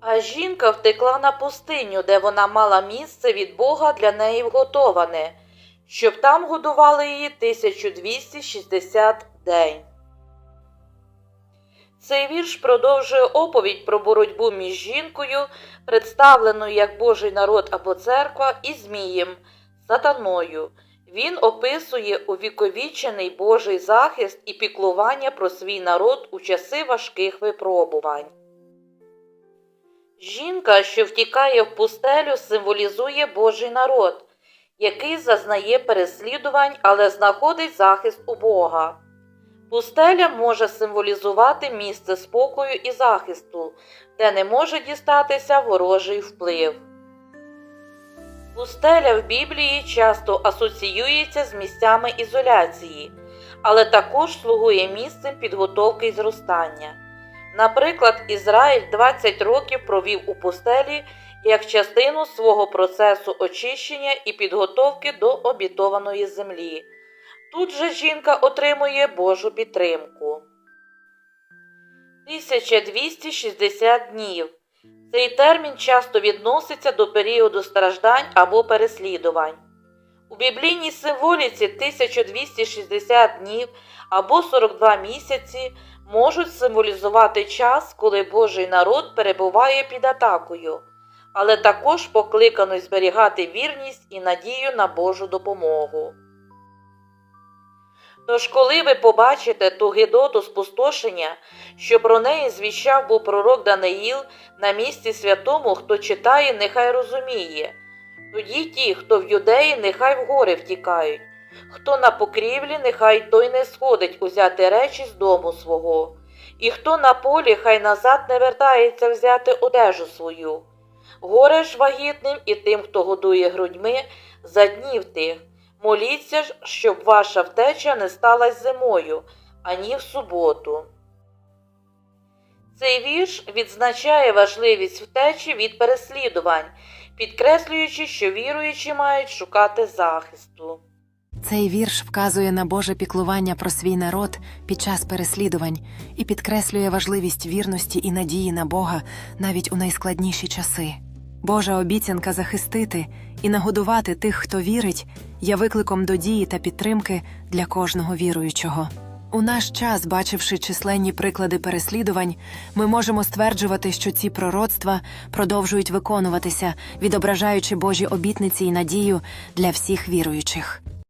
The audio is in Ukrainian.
А жінка втекла на пустиню, де вона мала місце від Бога для неї вготоване, щоб там годували її 1260 день. Цей вірш продовжує оповідь про боротьбу між жінкою, представленою як Божий народ або церква, і Змієм, сатаною. Він описує увіковічений Божий захист і піклування про свій народ у часи важких випробувань. Жінка, що втікає в пустелю, символізує Божий народ, який зазнає переслідувань, але знаходить захист у Бога. Пустеля може символізувати місце спокою і захисту, де не може дістатися ворожий вплив. Пустеля в Біблії часто асоціюється з місцями ізоляції, але також слугує місцем підготовки і зростання. Наприклад, Ізраїль 20 років провів у пустелі як частину свого процесу очищення і підготовки до обітованої землі. Тут же жінка отримує Божу підтримку. 1260 днів. Цей термін часто відноситься до періоду страждань або переслідувань. У біблійній символіці 1260 днів або 42 місяці можуть символізувати час, коли Божий народ перебуває під атакою, але також покликаний зберігати вірність і надію на Божу допомогу. Тож, коли ви побачите ту гидоту спустошення, що про неї звіщав був пророк Даниїл на місці святому, хто читає, нехай розуміє. Тоді ті, хто в юдеї, нехай в гори втікають, хто на покрівлі, нехай той не сходить узяти речі з дому свого, і хто на полі, хай назад не вертається взяти одежу свою. Горе ж вагітним і тим, хто годує грудьми, за днів тих. Моліться ж, щоб ваша втеча не сталася зимою, ані в суботу. Цей вірш відзначає важливість втечі від переслідувань, підкреслюючи, що віруючі мають шукати захисту. Цей вірш вказує на Боже піклування про свій народ під час переслідувань і підкреслює важливість вірності і надії на Бога навіть у найскладніші часи. Божа обіцянка захистити і нагодувати тих, хто вірить, є викликом до дії та підтримки для кожного віруючого. У наш час, бачивши численні приклади переслідувань, ми можемо стверджувати, що ці пророцтва продовжують виконуватися, відображаючи Божі обітниці і надію для всіх віруючих.